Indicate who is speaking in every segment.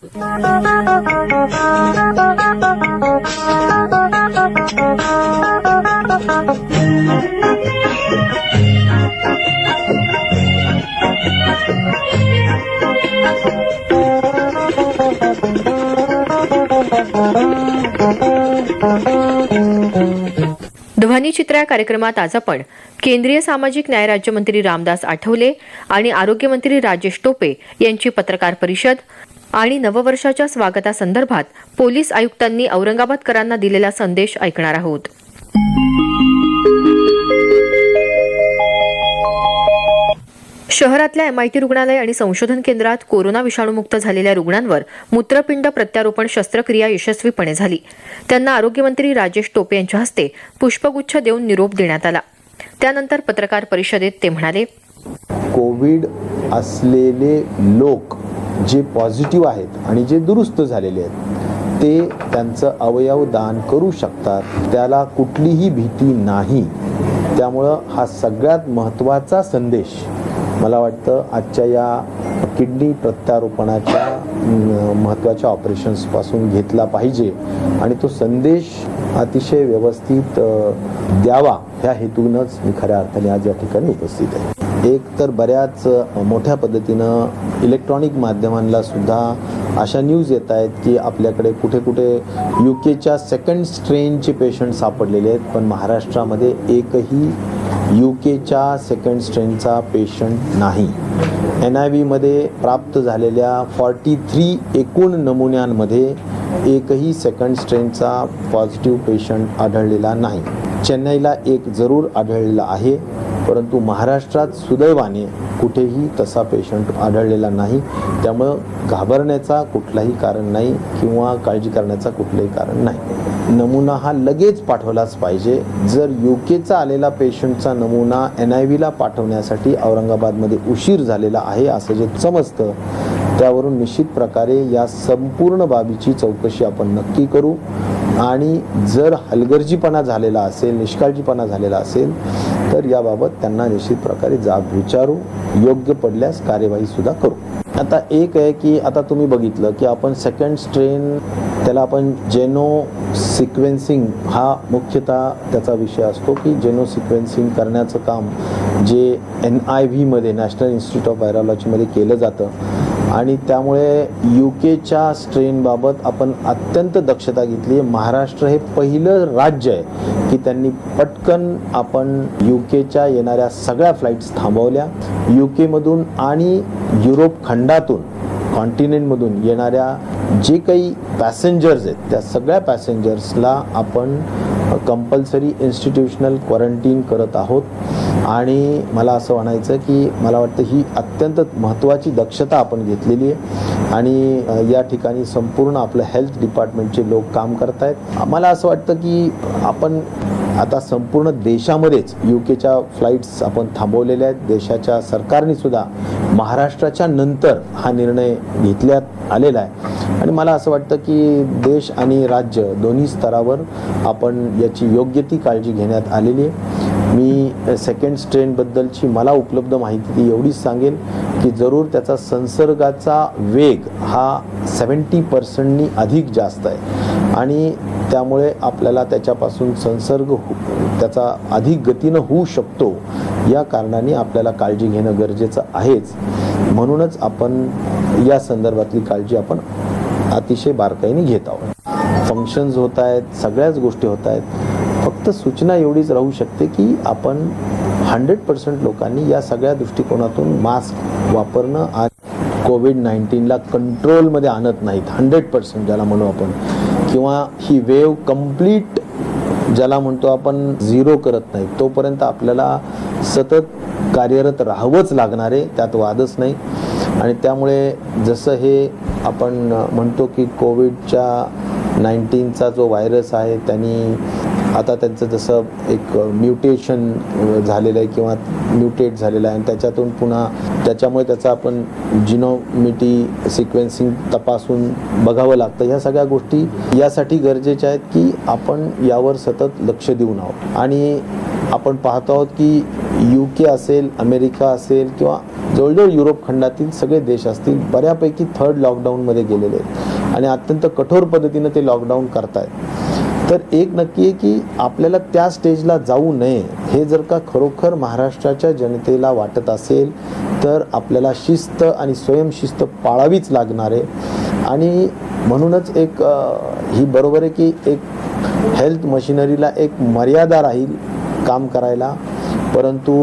Speaker 1: ध्वनी चित्र या कार्यक्रमात आज आपण केंद्रीय सामाजिक न्याय राज्यमंत्री रामदास आठवले आणि आरोग्यमंत्री राजेश टोपे यांची पत्रकार परिषद आणि नववर्षाच्या स्वागतासंदर्भात पोलीस आयुक्तांनी औरंगाबादकरांना दिलेला संदेश ऐकणार आहोत शहरातल्या एमआयटी रुग्णालय आणि संशोधन केंद्रात कोरोना विषाणूमुक्त झालेल्या रुग्णांवर मूत्रपिंड प्रत्यारोपण शस्त्रक्रिया यशस्वीपणे झाली त्यांना आरोग्यमंत्री राजेश टोपे यांच्या हस्ते पुष्पगुच्छ देऊन निरोप देण्यात आला त्यानंतर पत्रकार परिषदेत ते म्हणाले
Speaker 2: कोविड असलेले लोक जे पॉझिटिव्ह आहेत आणि जे दुरुस्त झालेले आहेत ते त्यांचं अवयव दान करू शकतात त्याला कुठलीही भीती नाही त्यामुळं हा सगळ्यात महत्त्वाचा संदेश मला वाटतं आजच्या या किडनी प्रत्यारोपणाच्या महत्त्वाच्या ऑपरेशन्सपासून घेतला पाहिजे आणि तो संदेश अतिशय व्यवस्थित द्यावा ह्या हेतूनच मी खऱ्या अर्थाने आज या ठिकाणी उपस्थित आहे एक तर बऱ्याच मोठ्या पद्धतीनं इलेक्ट्रॉनिक माध्यमांना सुद्धा अशा न्यूज येत आहेत की आपल्याकडे कुठे कुठे यू केच्या सेकंड स्ट्रेनचे पेशंट सापडलेले आहेत पण महाराष्ट्रामध्ये एकही यू केच्या सेकंड स्ट्रेनचा पेशंट नाही एन आय व्हीमध्ये प्राप्त झालेल्या फॉर्टी थ्री एकूण नमुन्यांमध्ये एकही सेकंड स्ट्रेनचा पॉझिटिव्ह पेशंट आढळलेला नाही चेन्नईला एक जरूर आढळलेला आहे परंतु महाराष्ट्रात सुदैवाने कुठेही तसा पेशंट आढळलेला नाही त्यामुळं घाबरण्याचा कुठलाही कारण नाही किंवा काळजी करण्याचा कुठलंही कारण नाही नमुना हा लगेच पाठवलाच पाहिजे जर युकेचा आलेला पेशंटचा नमुना एन आय व्हीला पाठवण्यासाठी औरंगाबादमध्ये उशीर झालेला आहे असं जे समजतं त्यावरून निश्चित प्रकारे या संपूर्ण बाबीची चौकशी आपण नक्की करू आणि जर हलगर्जीपणा झालेला असेल निष्काळजीपणा झालेला असेल तर याबाबत त्यांना निश्चित प्रकारे जाब विचारू योग्य पडल्यास कार्यवाही सुद्धा करू आता एक आहे की आता तुम्ही बघितलं की आपण सेकंड स्ट्रेन त्याला आपण जेनो सिक्वेन्सिंग हा मुख्यतः त्याचा विषय असतो की जेनो सिक्वेन्सिंग करण्याचं काम जे एन आय व्हीमध्ये नॅशनल इन्स्टिट्यूट ऑफ व्हायरॉलॉजीमध्ये केलं जातं आणि त्यामुळे यू केच्या स्ट्रेनबाबत आपण अत्यंत दक्षता घेतली महाराष्ट्र हे पहिलं राज्य आहे की त्यांनी पटकन आपण यू केच्या येणाऱ्या सगळ्या फ्लाईट्स थांबवल्या यू केमधून आणि युरोप खंडातून कॉन्टिनेंटमधून येणाऱ्या जे काही पॅसेंजर्स आहेत त्या सगळ्या पॅसेंजर्सला आपण कंपल्सरी इन्स्टिट्यूशनल क्वारंटीन करत आहोत आणि मला असं म्हणायचं की मला वाटतं ही अत्यंत महत्त्वाची दक्षता आपण घेतलेली आहे आणि या ठिकाणी संपूर्ण आपलं हेल्थ डिपार्टमेंटचे लोक काम करत आहेत मला असं वाटतं की आपण आता संपूर्ण देशामध्येच युकेच्या फ्लाईट्स आपण थांबवलेल्या आहेत देशाच्या सरकारने सुद्धा महाराष्ट्राच्या नंतर हा निर्णय घेतल्यात आलेला आहे आणि मला असं वाटतं की देश आणि राज्य दोन्ही स्तरावर आपण याची योग्य ती काळजी घेण्यात आलेली आहे मी सेकंड स्ट्रेनबद्दलची मला उपलब्ध माहिती ती एवढीच सांगेल की जरूर त्याचा संसर्गाचा वेग हा सेवन्टी पर्सेंटनी अधिक जास्त आहे आणि त्यामुळे आपल्याला त्याच्यापासून संसर्ग हो, त्याचा अधिक गतीनं होऊ शकतो या कारणाने आपल्याला काळजी घेणं गरजेचं आहेच म्हणूनच आपण या संदर्भातली काळजी आपण अतिशय बारकाईने घेत आहोत फंक्शन्स होत आहेत सगळ्याच गोष्टी होत आहेत फक्त सूचना एवढीच राहू शकते की आपण हंड्रेड पर्सेंट लोकांनी या सगळ्या दृष्टिकोनातून मास्क वापरणं आणि कोविड नाईन्टीनला कंट्रोलमध्ये आणत नाहीत हंड्रेड पर्सेंट ज्याला म्हणू आपण किंवा ही वेव कम्प्लीट ज्याला म्हणतो आपण झिरो करत नाही तोपर्यंत आपल्याला सतत कार्यरत राहावंच लागणार आहे त्यात वादच नाही आणि त्यामुळे जसं हे आपण म्हणतो की कोविडच्या नाईन्टीनचा जो व्हायरस आहे त्यांनी आता त्यांचं जसं एक म्युटेशन झालेलं आहे किंवा म्युटेट झालेलं आहे आणि त्याच्यातून पुन्हा त्याच्यामुळे त्याचा आपण जिनोमिटी सिक्वेन्सिंग तपासून बघावं लागतं ह्या सगळ्या गोष्टी यासाठी गरजेच्या आहेत की आपण यावर सतत लक्ष देऊन आहोत आणि आपण पाहतो आहोत की यू के असेल अमेरिका असेल किंवा जवळजवळ युरोप खंडातील सगळे देश असतील बऱ्यापैकी थर्ड लॉकडाऊनमध्ये गेलेले आहेत आणि अत्यंत कठोर पद्धतीनं ते लॉकडाऊन करतायत तर एक नक्की आहे की आपल्याला त्या स्टेजला जाऊ नये हे जर का खरोखर महाराष्ट्राच्या जनतेला वाटत असेल तर आपल्याला शिस्त आणि स्वयंशिस्त पाळावीच लागणार आहे आणि म्हणूनच एक ही बरोबर आहे की एक हेल्थ मशिनरीला एक मर्यादा राहील काम करायला परंतु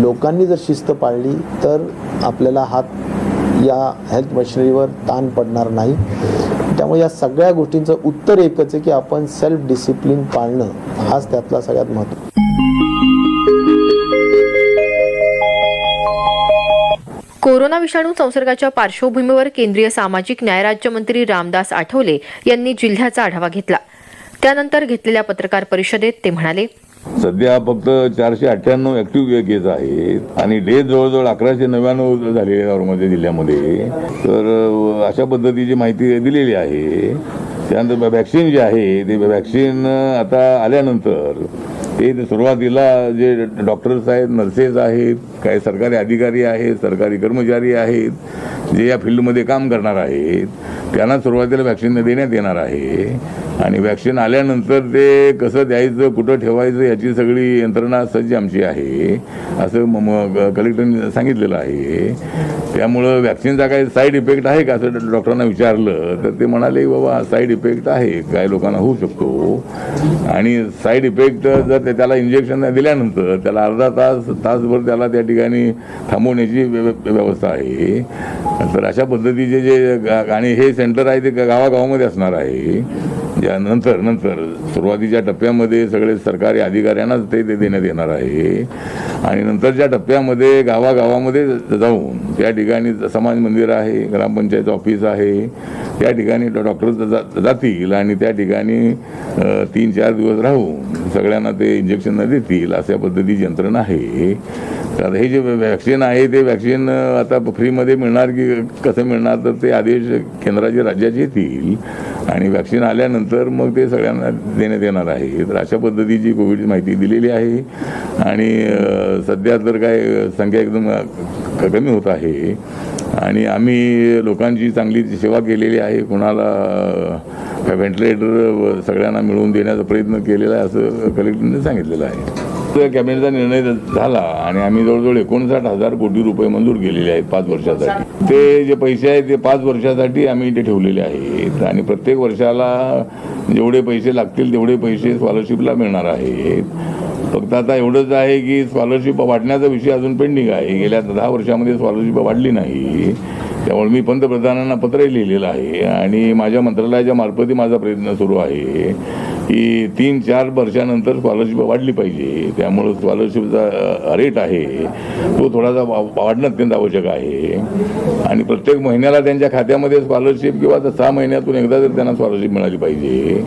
Speaker 2: लोकांनी जर शिस्त पाळली तर आपल्याला हात या हेल्थ मशिनरीवर ताण पडणार नाही त्यामुळे या सगळ्या गोष्टींचं उत्तर एकच आहे की आपण सेल्फ डिसिप्लिन पाळणं हाच त्यातला सगळ्यात महत्व
Speaker 1: कोरोना विषाणू संसर्गाच्या पार्श्वभूमीवर केंद्रीय सामाजिक न्याय राज्यमंत्री रामदास आठवले यांनी जिल्ह्याचा आढावा घेतला त्यानंतर घेतलेल्या पत्रकार परिषदेत ते म्हणाले
Speaker 3: सध्या फक्त चारशे अठ्ठ्याण्णव ऍक्टिव्ह केस आहेत आणि डेथ जवळजवळ अकराशे नव्याण्णव झाले औरंगाबाद जिल्ह्यामध्ये तर अशा पद्धतीची माहिती दिलेली आहे त्यानंतर व्हॅक्सिन जे आहे ते व्हॅक्सिन आता आल्यानंतर ते सुरुवातीला जे डॉक्टर्स आहेत नर्सेस आहेत काही सरकारी अधिकारी आहेत सरकारी कर्मचारी आहेत जे या फील्डमध्ये काम करणार आहेत त्यांना सुरुवातीला व्हॅक्सिन देण्यात येणार आहे आणि व्हॅक्सिन आल्यानंतर ते कसं द्यायचं कुठं ठेवायचं याची सगळी यंत्रणा सज्ज आमची आहे असं कलेक्टरने सांगितलेलं आहे त्यामुळं वॅक्सिनचा काही साईड इफेक्ट आहे का असं डॉक्टरांना विचारलं तर ते म्हणाले बाबा साईड इफेक्ट आहे काय लोकांना होऊ शकतो आणि साईड इफेक्ट जर त्याला इंजेक्शन दिल्यानंतर त्याला अर्धा तास तासभर त्याला त्या ठिकाणी थांबवण्याची व्यवस्था आहे तर अशा पद्धतीचे जे आणि हे सेंटर आहे ते गावागावामध्ये असणार आहे ज्या नंतर नंतर सुरुवातीच्या टप्प्यामध्ये सगळे सरकारी अधिकाऱ्यांनाच ते देण्यात येणार आहे आणि नंतरच्या टप्प्यामध्ये गावागावामध्ये जाऊन त्या ठिकाणी समाज मंदिर आहे ग्रामपंचायत ऑफिस आहे त्या ठिकाणी डॉक्टर जातील आणि त्या ठिकाणी तीन चार दिवस राहून सगळ्यांना ते इंजेक्शन देतील अशा पद्धतीची यंत्रणा आहे तर हे जे वॅक्सिन आहे ते वॅक्सिन आता फ्रीमध्ये मिळणार की कसं मिळणार तर ते आदेश केंद्राचे राज्याचे येतील आणि व्हॅक्सिन आल्यानंतर मग ते सगळ्यांना देण्यात येणार आहे तर अशा पद्धतीची कोविडची माहिती दिलेली आहे आणि सध्या तर काय संख्या एकदम कमी होत आहे आणि आम्ही लोकांची चांगली सेवा केलेली आहे कुणाला व्हेंटिलेटर सगळ्यांना मिळवून देण्याचा प्रयत्न केलेला आहे असं कलेक्टरने सांगितलेलं आहे तर कॅबिनेटचा निर्णय झाला आणि आम्ही जवळजवळ एकोणसाठ हजार कोटी रुपये मंजूर केलेले आहेत पाच वर्षासाठी ते जे पैसे आहेत ते पाच वर्षासाठी आम्ही इथे ठेवलेले आहेत आणि प्रत्येक वर्षाला जेवढे पैसे लागतील तेवढे पैसे स्कॉलरशिपला मिळणार आहेत फक्त आता एवढंच आहे की स्कॉलरशिप वाढण्याचा विषय अजून पेंडिंग आहे गेल्या दहा वर्षामध्ये स्कॉलरशिप वाढली नाही त्यामुळे मी पंतप्रधानांना पत्रही लिहिलेलं आहे आणि माझ्या मंत्रालयाच्या मार्फतही माझा प्रयत्न सुरू आहे की तीन चार वर्षानंतर स्कॉलरशिप वाढली पाहिजे त्यामुळं स्कॉलरशिपचा रेट आहे तो थोडासा वाढणं अत्यंत आवश्यक आहे आणि प्रत्येक महिन्याला त्यांच्या खात्यामध्ये स्कॉलरशिप किंवा सहा महिन्यातून एकदा जर त्यांना स्कॉलरशिप मिळाली पाहिजे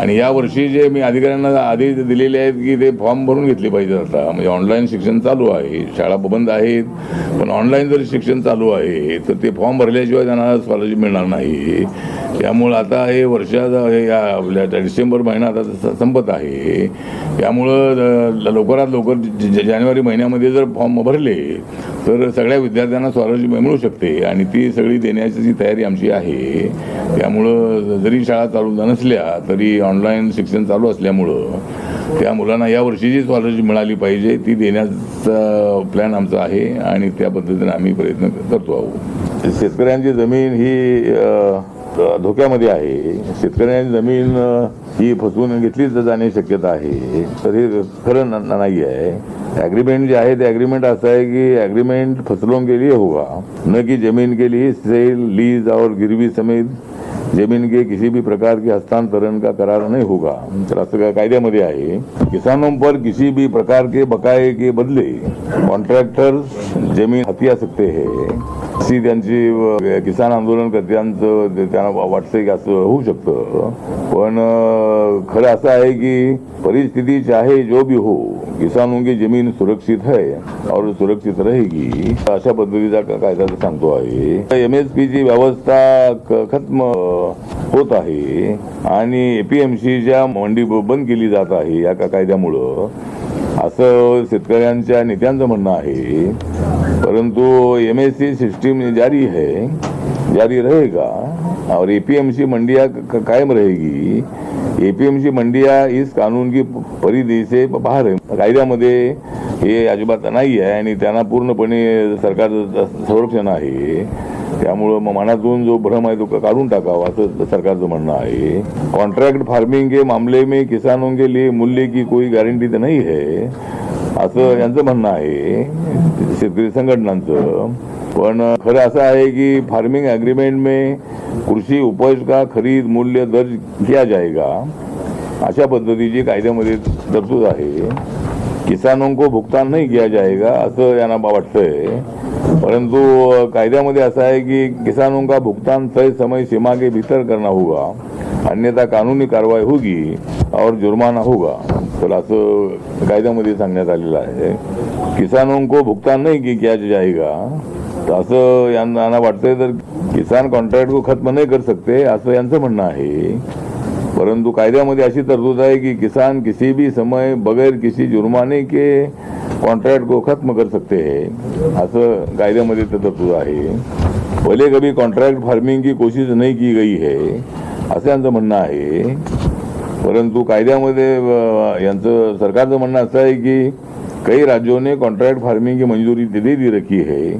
Speaker 3: आणि या वर्षी जे मी अधिकाऱ्यांना आधी दिलेले आहेत की ते फॉर्म भरून घेतले पाहिजे आता म्हणजे ऑनलाईन शिक्षण चालू आहे शाळा बंद आहेत पण ऑनलाईन जर शिक्षण चालू आहे तर ते फॉर्म भरल्याशिवाय त्यांना स्कॉलरशिप मिळणार नाही त्यामुळं आता हे वर्षाचा या आपल्या डिसेंबर महिना आता संपत आहे त्यामुळं लवकरात लवकर जानेवारी महिन्यामध्ये जर फॉर्म भरले तर सगळ्या विद्यार्थ्यांना स्कॉलरशिप मिळू शकते आणि ती सगळी देण्याची तयारी आमची आहे त्यामुळं जरी शाळा चालू नसल्या तरी ऑनलाईन शिक्षण चालू असल्यामुळं त्या मुलांना या वर्षी जी स्कॉलरशिप मिळाली पाहिजे ती देण्याचा प्लॅन आमचा आहे आणि त्या पद्धतीने आम्ही प्रयत्न करतो आहोत शेतकऱ्यांची जमीन ही धोक्यामध्ये आहे शेतकऱ्यांनी जमीन ही फसवून घेतलीच जाण्याची शक्यता आहे तर हे खरं नाही आहे ॲग्रीमेंट जे आहे ते ॲग्रीमेंट असं आहे की फसलों के लिए होगा न कि जमीन के लिए सेल लीज और गिरवी समेत जमीन के किसी भी प्रकार के हस्तांतरण का करार नहीं होगा राष्ट्र कायद्यामध्ये आहे किसानों पर किसी भी प्रकार के बकाए के बदले कॉन्ट्रैक्टर जमीन हथिया सकते हैं ती त्यांची किसान आंदोलन कर्त्यांचं त्यांना वाटतंय की असं होऊ शकतं पण खरं असं आहे की परिस्थिती चाहे जो भी हो किसानों की जमीन सुरक्षित है और सुरक्षित रहेगी अशा पद्धतीचा कायदा सांगतो आहे एम एस व्यवस्था खत्म होत आहे आणि एपीएमसीच्या मंडी बंद केली जात आहे या कायद्यामुळं असं शेतकऱ्यांच्या नेत्यांचं म्हणणं आहे परंतु एम एस सी सिस्टीम जारी है जारी रहेगा और एपीएमसी मंडिया कायम रहेगी एपीएमसी मंडिया इस कानून की परिधि से बाहर है कायद्यामध्ये हे अजिबात नाही आहे आणि त्यांना पूर्णपणे सरकारचं संरक्षण आहे त्यामुळं मनातून जो भ्रम आहे तो काढून टाकावा असं सरकारचं म्हणणं आहे कॉन्ट्रैक्ट फार्मिंग के मामले में किसानों के लिए मूल्य की कोई गारंटी तर नहीं है असं यांचं म्हणणं आहे शेतकरी संघटनांचं पण खरं असं आहे की फार्मिंग अग्रीमेंट मे कृषी उपज का खरीद मूल्य दर्ज किया जाएगा अशा पद्धतीची कायद्यामध्ये तरतूद आहे किसानों को भुगतान नाही किया जाएगा असं यांना वाटतंय परंतु कायद्यामध्ये असं आहे की किसानों का भुगतान तय समय सीमा के भीतर करना होगा अन्यथा कानूनी कारवाई होगी और जुर्माना होगा तर असं कायद्यामध्ये सांगण्यात आलेलं आहे किसानों को भुगतान नाही की क्या जाएगा असं यांना वाटतंय तर किसान कॉन्ट्रॅक्ट को खत्म नाही कर सकते असं यांचं म्हणणं आहे परंतु कायद्यामध्ये अशी तरतूद आहे की किसान किसी भी समय बगैर किसी जुर्माने के कॉन्ट्रॅक्ट को खत्म कर सकते है असं कायद्यामध्ये तर तरतूद आहे भले कभी कॉन्ट्रॅक्ट फार्मिंग की कोशिश नाही की गई है असं यांचं म्हणणं आहे परंतु कायद्यामध्ये यांचं सरकारचं म्हणणं असं आहे की काही राज्यांनी कॉन्ट्रॅक्ट फार्मिंग की मंजुरी दे दी रखी आहे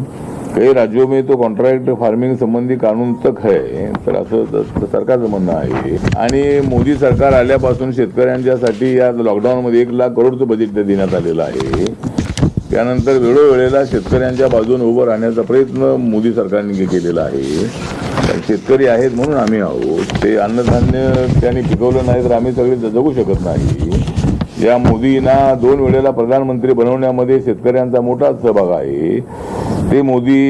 Speaker 3: काही राज्यों में तो कॉन्ट्रॅक्ट फार्मिंग संबंधी कानून तक है तर असं सरकारचं म्हणणं आहे आणि मोदी सरकार आल्यापासून शेतकऱ्यांच्यासाठी या लॉकडाऊनमध्ये एक लाख करोडचं बजेट देण्यात आलेलं आहे त्यानंतर वेळोवेळेला शेतकऱ्यांच्या बाजूने उभं राहण्याचा प्रयत्न मोदी सरकारने केलेला आहे शेतकरी आहेत म्हणून आम्ही आहोत ते अन्नधान्य त्यांनी पिकवलं नाही तर आम्ही सगळे जगू शकत नाही या मोदींना दोन वेळेला प्रधानमंत्री बनवण्यामध्ये शेतकऱ्यांचा मोठा सहभाग आहे ते मोदी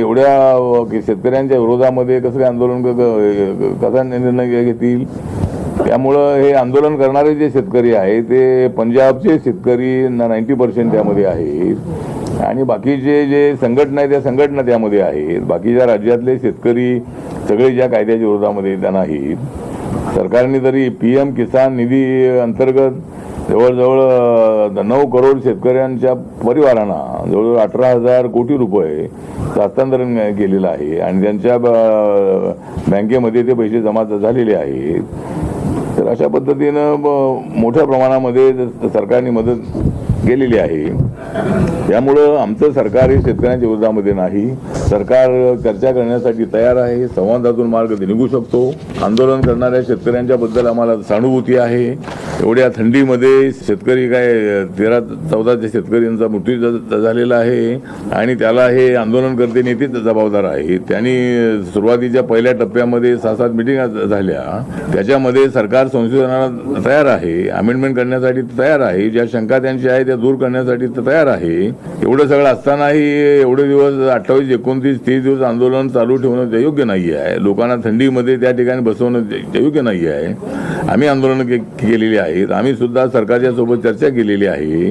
Speaker 3: एवढ्या शेतकऱ्यांच्या विरोधामध्ये कसं काय आंदोलन कसा निर्णय घेतील त्यामुळं हे आंदोलन करणारे जे शेतकरी आहे ते पंजाबचे शेतकरी नाईन्टी पर्सेंट त्यामध्ये आहेत आणि बाकीचे जे संघटना आहे त्या संघटना त्यामध्ये आहेत बाकीच्या राज्यातले शेतकरी सगळे ज्या कायद्याच्या विरोधामध्ये त्यांना आहेत सरकारने तरी पी एम किसान निधी अंतर्गत जवळजवळ नऊ करोड शेतकऱ्यांच्या परिवारांना जवळजवळ अठरा हजार कोटी रुपये हस्तांतरण केलेलं आहे आणि त्यांच्या बँकेमध्ये ते पैसे जमा झालेले आहेत तर अशा पद्धतीनं मोठ्या प्रमाणामध्ये सरकारने मदत गेलेली आहे त्यामुळं आमचं सरकार हे शेतकऱ्यांच्या विरोधामध्ये नाही सरकार चर्चा करण्यासाठी तयार आहे संवादातून मार्ग निघू शकतो आंदोलन करणाऱ्या शेतकऱ्यांच्या बद्दल आम्हाला सहानुभूती आहे एवढ्या थंडीमध्ये शेतकरी काय तेरा चौदाच्या शेतकऱ्यांचा मृत्यू झालेला आहे आणि त्याला हे आंदोलनकर्ते नेते जबाबदार आहे त्यांनी सुरुवातीच्या पहिल्या टप्प्यामध्ये सहा सात मिटिंग झाल्या त्याच्यामध्ये सरकार संशोधनाला तयार आहे अमेंडमेंट करण्यासाठी तयार आहे ज्या शंका त्यांची आहे त्या समस्या दूर करण्यासाठी तर तयार आहे एवढं सगळं असतानाही एवढे दिवस अठ्ठावीस एकोणतीस तीस दिवस आंदोलन चालू ठेवणं योग्य नाही आहे लोकांना थंडीमध्ये त्या ठिकाणी बसवणं योग्य नाही आहे आम्ही आंदोलन केलेली आहेत आम्ही सुद्धा सरकारच्या सोबत चर्चा केलेली आहे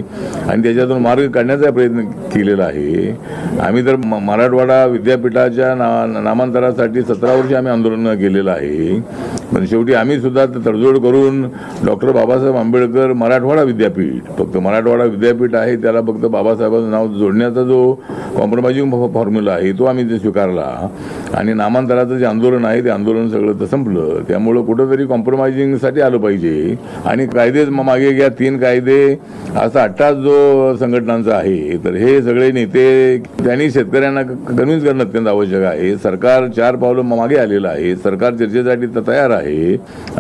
Speaker 3: आणि त्याच्यातून मार्ग काढण्याचा प्रयत्न केलेला आहे आम्ही तर मराठवाडा विद्यापीठाच्या नामांतरासाठी सतरा वर्षी आम्ही आंदोलन केलेलं आहे पण म्हणजे शेवटी आम्ही सुद्धा तडजोड करून डॉक्टर बाबासाहेब आंबेडकर मराठवाडा विद्यापीठ फक्त मराठवाडा विद्यापीठ आहे त्याला फक्त बाबासाहेबांचं नाव जोडण्याचा जो कॉम्प्रोमाइजिंग फॉर्म्युला आहे तो आम्ही स्वीकारला आणि नामांतराचं जे आंदोलन आहे ते आंदोलन सगळं तर संपलं त्यामुळं कुठंतरी कॉम्प्रोमाइजिंगसाठी आलं पाहिजे आणि कायदेच मागे घ्या तीन कायदे असा अट्टाच जो संघटनांचा आहे तर हे सगळे नेते त्यांनी शेतकऱ्यांना कन्व्हिन्स करणं अत्यंत आवश्यक आहे सरकार चार पावलं मागे आलेलं आहे सरकार चर्चेसाठी तर तयार आहे आहे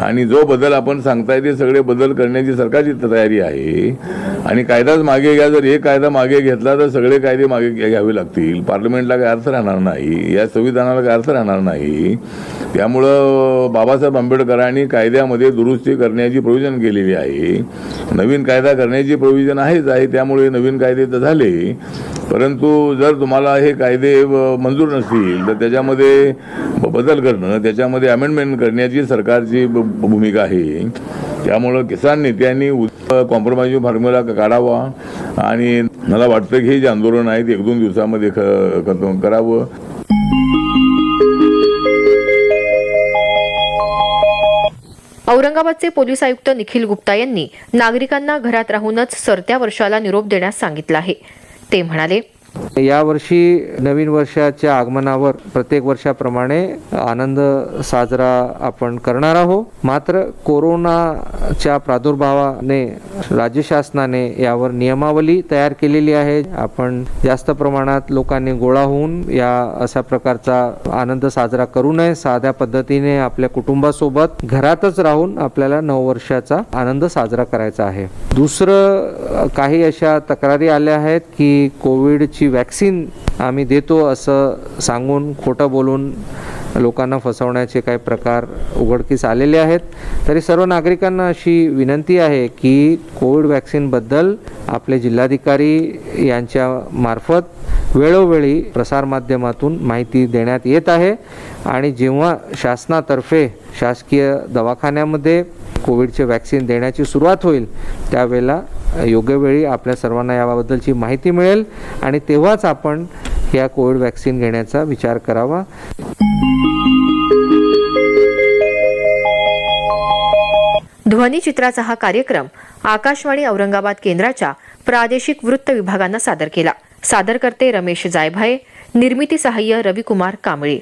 Speaker 3: आणि जो बदल आपण सांगताय ते सगळे बदल करण्याची सरकारची तयारी आहे आणि कायदाच मागे घ्या जर हे कायदा मागे घेतला तर सगळे कायदे मागे घ्यावे लागतील पार्लमेंटला काय अर्थ राहणार नाही या संविधानाला काय अर्थ राहणार नाही त्यामुळं बाबासाहेब आंबेडकरांनी कायद्यामध्ये दुरुस्ती करण्याची प्रोव्हिजन केलेली आहे नवीन कायदा करण्याची प्रोविजन आहेच आहे त्यामुळे नवीन कायदे तर झाले परंतु जर तुम्हाला हे कायदे मंजूर नसतील तर त्याच्यामध्ये बदल करणं त्याच्यामध्ये अमेंडमेंट करण्याची सरकारची भूमिका आहे त्यामुळं किसान नेत्यांनी कॉम्प्रोमाइज फॉर्म्युला काढावा आणि मला वाटतं की हे जे आंदोलन आहे ते एक दोन दिवसामध्ये करावं
Speaker 1: औरंगाबादचे पोलीस आयुक्त निखिल गुप्ता यांनी नागरिकांना घरात राहूनच सरत्या वर्षाला निरोप देण्यास सांगितलं आहे ते म्हणाले
Speaker 4: यावर्षी नवीन वर्षाच्या आगमनावर प्रत्येक वर्षाप्रमाणे आनंद साजरा आपण करणार आहोत मात्र कोरोनाच्या प्रादुर्भावाने राज्य शासनाने यावर नियमावली तयार केलेली आहे आपण जास्त प्रमाणात लोकांनी गोळा होऊन या अशा प्रकारचा आनंद साजरा करू नये साध्या पद्धतीने आपल्या कुटुंबासोबत घरातच राहून आपल्याला नऊ वर्षाचा आनंद साजरा करायचा आहे दुसरं काही अशा तक्रारी आल्या आहेत की कोविडची ची वॅक्सिन आम्ही देतो असं सांगून खोटं बोलून लोकांना फसवण्याचे काही प्रकार उघडकीस आलेले आहेत तरी सर्व नागरिकांना अशी विनंती आहे की कोविड वॅक्सिनबद्दल आपले जिल्हाधिकारी यांच्या मार्फत वेळोवेळी प्रसारमाध्यमातून माहिती देण्यात येत आहे आणि जेव्हा शासनातर्फे शासकीय दवाखान्यामध्ये कोविडचे वॅक्सिन देण्याची सुरुवात होईल त्यावेळेला योग्य वेळी आपल्या सर्वांना याबद्दलची माहिती मिळेल आणि तेव्हाच आपण या कोविड वॅक्सिन घेण्याचा विचार करावा
Speaker 1: चित्राचा हा कार्यक्रम आकाशवाणी औरंगाबाद केंद्राच्या प्रादेशिक वृत्त विभागानं सादर केला सादर करते रमेश जायभाये निर्मिती सहाय्य रविकुमार कांबळे